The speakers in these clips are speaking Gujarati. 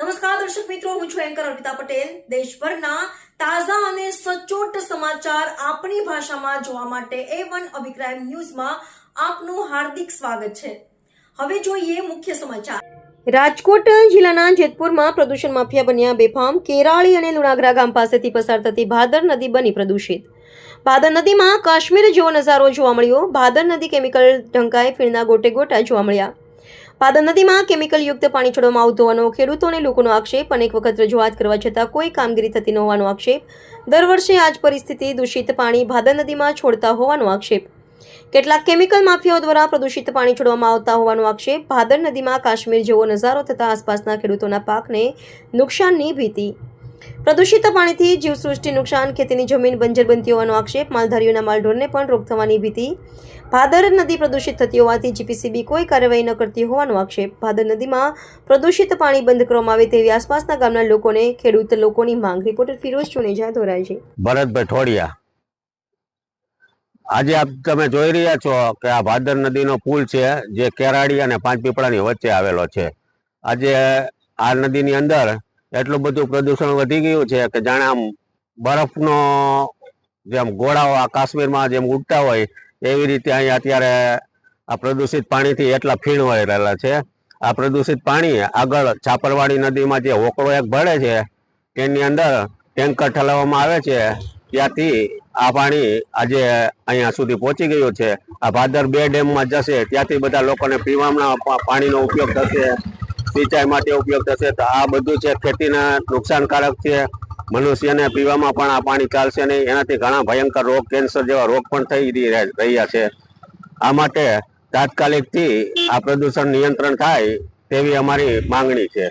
નમસ્કાર, દર્શક મિત્રો, હું છું એન્કર અર્પિતા પટેલ. દેશભરના તાજા અને સચોટ સમાચાર આપણી ભાષામાં જોવા માટે એ વન અભિપ્રાય ન્યૂઝમાં આપનું હાર્દિક સ્વાગત છે. હવે જોઈએ મુખ્ય સમાચાર. રાજકોટ જિલ્લાના જેતપુરમાં પ્રદૂષણ માફિયા બન્યા બેફામ. કેરાળી અને લુણાગરા ગામ પાસેથી પસાર થતી ભાદર નદી બની પ્રદૂષિત. ભાદર નદીમાં કાશ્મીર જેવો નજારો જોવા મળ્યો. ભાદર નદી કેમિકલ ઢંકાઈ ફીણના ગોટે ગોટા જોવા મળ્યા. ભાદર નદીમાં કેમિકલ યુક્ત પાણી છોડવામાં આવતું હોવાનો ખેડૂતો અને લોકોનો આક્ષેપ. અનેક વખત રજૂઆત કરવા છતાં કોઈ કામગીરી થતી ન હોવાનો આક્ષેપ. દર વર્ષે આ જ પરિસ્થિતિ દૂષિત પાણી ભાદર નદીમાં છોડતા હોવાનો આક્ષેપ. કેટલાક કેમિકલ માફિયાઓ દ્વારા પ્રદૂષિત પાણી છોડવામાં આવતા હોવાનો આક્ષેપ. ભાદર નદીમાં કાશ્મીર જેવો નજારો થતાં આસપાસના ખેડૂતોના પાકને નુકસાનની ભીતિ. પ્રદૂષિત પાણીથી જીવસૃષ્ટિ નુકસાન, ખેતીની જમીન બંજર બનતી હોવાનો આક્ષેપ. માલધારીઓના માલઢોરને પણ રોગ થવાની ભીતિ. ભાદર નદી પ્રદૂષિત થતી હોવાથી જીપીસીબી કોઈ કાર્યવાહી ન કરતી હોવાનો આક્ષેપ. ભાદર નદીમાં પ્રદૂષિત પાણી બંધ કરવામાં આવે તેવી આસપાસના ગામના લોકોને ખેડૂત લોકોની માંગ. રિપોર્ટર ફિરોઝ ચુનેજા દોરાય છે. ભરતભાઈ ઠોડિયા આજે આપ તમે જોઈ રહ્યા છો કે આ ભાદર નદીનો પુલ છે, જે કેરાડી અને પાંચપીપળાની વચ્ચે આવેલો છે. આજે આ નદીની અંદર એટલું બધું પ્રદૂષણ વધી ગયું છે કે જાણે આમ બરફનો જેમ ગોળાઓ આ કાશ્મીરમાં જેમ ઉડતા હોય એવી રીતે અહીંયા અત્યારે આ પ્રદૂષિત પાણીથી એટલા ફીણ વળી રહેલા છે. આ પ્રદૂષિત પાણી આગળ છાપરવાડી નદીમાં જે હોકળો એક ભળે છે તેની અંદર ટેન્કર ઠલાવવામાં આવે છે. ત્યાંથી આ પાણી આજે અહીંયા સુધી પહોંચી ગયું છે. આ ભાદર બે ડેમમાં જશે, ત્યાંથી બધા લોકોને પીવાના પાણીનો ઉપયોગ થશે, સિંચાઈ માટે ઉપયોગ થશે. તો આ બધું છે ખેતીના નુકસાનકારક છે. મનુષ્યને પીવામાં પણ આ પાણી ચાલશે નહીં. એનાથી ઘણા ભયંકર રોગ કેન્સર જેવા રોગ પણ થઈ રહ્યા રહ્યા છે. આ માટે તાત્કાલિકથી આ પ્રદૂષણ નિયંત્રણ થાય તેવી અમારી માંગણી છે.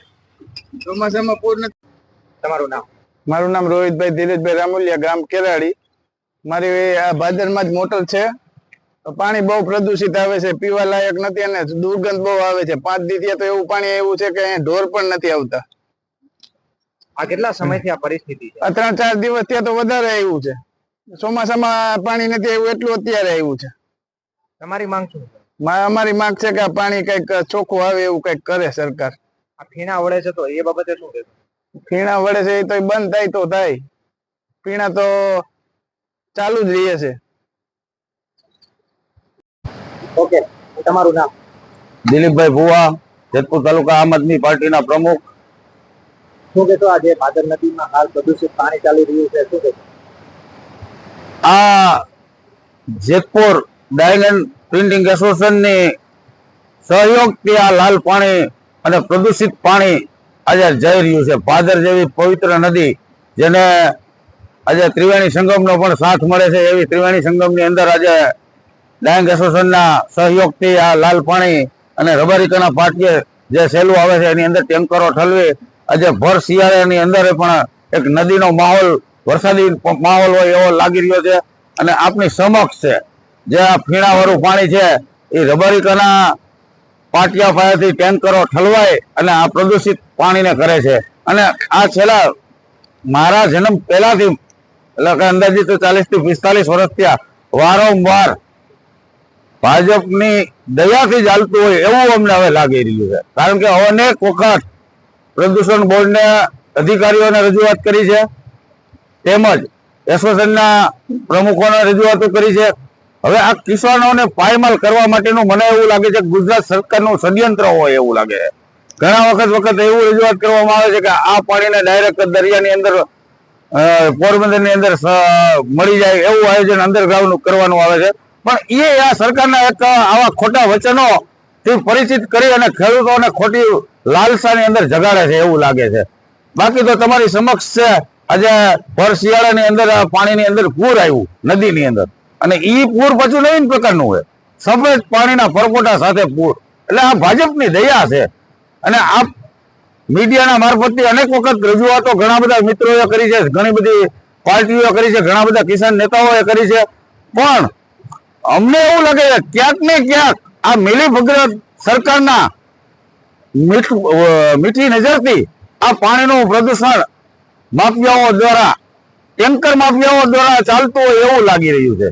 ચોમાસામાં પૂર્ણ તમારું નામ? મારું નામ રોહિતભાઈ ધીરજભાઈ રામુલિયા ગામ કેરાડી મારી આ ભાદરમાં જ મોટર છે. પાણી બહુ પ્રદૂષિત આવે છે પીવા લાયક નથી અને દુર્ગંધ બહુ આવે છે. પાંચ દિવસ તો એવું પાણી એવું છે કે અહીંયા ઢોર પણ નથી આવતા. આ કેટલા સમયથી આ પરિસ્થિતિ છે? ત્રણ ચાર દિવસ ત્યાં તો વધારે આવ્યું છે. ચોમાસામાં પાણી નથી આવ્યું એટલું અત્યારે આવ્યું છે. તમારી માંગ શું અમારી માંગ છે કે પાણી કંઈક ચોખ્ખું આવે એવું કંઈક કરે સરકાર. આ ફીણા વળે છે તો એ બાબતે શું કહેશો? ફીણા વડે છે એ તો બંધ થાય તો થાય. પીણા તો ચાલુ જ રહે છે. ઓકે તમારું નામ? દિલીપભાઈ ભુવા જેતપુર તાલુકા આમ આદમી પાર્ટીના પ્રમુખ. શું કહેશો આજે ભાદર નદીમાં હાલ પ્રદૂષિત પાણી ચાલી રહ્યું છે, શું કહેશો આ જેતપુર ડાયલેન્ડ પ્રિન્ટિંગ એસોસિએશનની સહયોગથી આ લાલ પાણી અને પ્રદૂષિત પાણી આજે જઈ રહ્યું છે. ભાદર જેવી પવિત્ર નદી, જેને આજે ત્રિવેણી સંગમનો પણ સાથ મળે છે, એવી ત્રિવેણી સંગમની અંદર આજે ડાયંગ એસોસિએશનના સહયોગથી આ લાલ પાણી અને રબારિકાના પાટીએ જે સેલું આવે છે, એની અંદર ટેન્કરો ઠલવી આજે ભર શિયાળાની અંદર પણ એક નદીનો માહોલ, વરસાદી માહોલ હોય એવો લાગી રહ્યો છે અને આપની સમક્ષ છે. જે આ ફીણાવાળું પાણી છે, એ રબારિકાના પાટિયા પાયાથી ટેન્કરો ઠલવાય અને આ પ્રદૂષિત પાણીને કરે છે. અને આ છેલ્લા મારા જન્મ પહેલાથી, એટલે કે અંદાજિત ચાલીસથી પિસ્તાલીસ વર્ષ થયા, વારંવાર ભાજપની દયાથી ચાલતું હોય એવું અમને હવે લાગી રહ્યું છે. કારણ કે અનેક વખત પ્રદૂષણ બોર્ડને અધિકારીઓને રજૂઆત કરી છે. તેમજ એસોસિએશનના પ્રમુખોને રજૂઆતો કરી છે. હવે આ કિસાનોને પાયમાલ કરવા માટેનું મને એવું લાગે છે ગુજરાત સરકારનું ષડયંત્ર હોય એવું લાગે છે. ઘણા વખત વખત એવું રજૂઆત કરવામાં આવે છે કે આ પાણીને ડાયરેક્ટ દરિયાની અંદર પોરબંદરની અંદર મળી જાય એવું આયોજન અંડરગ્રાઉન્ડ કરવાનું આવે છે. પણ એ આ સરકારના એક આવા ખોટા વચનો થી પરિચિત કરી અને ખેડૂતોને ખોટી લાલસાની અંદર જગાડે છે એવું લાગે છે. બાકી તો તમારી સમક્ષ છે, આજે ભર શિયાળાની અંદર પાણીની અંદર પૂર આવ્યું, નદીની અંદર. અને ઈ પૂર પાછું નવીન પ્રકારનું હોય. સફેદ પાણીના પરપોટા સાથે પૂર. એટલે આ ભાજપની દયા છે. અને આ મીડિયાના મારફતથી અનેક વખત રજૂઆતો ઘણા બધા મિત્રોએ કરી છે, ઘણી બધી પાર્ટીઓ કરી છે, ઘણા બધા કિસાન નેતાઓએ કરી છે. પણ અમને એવું લાગે છે, ક્યાંક ને ક્યાંક આ મિલીભગત સરકારના મીઠ નજરથી આ પાણીનું પ્રદૂષણ માફિયાઓ દ્વારા, ટેન્કર માફિયાઓ દ્વારા ચાલતું હોય એવું લાગી રહ્યું છે.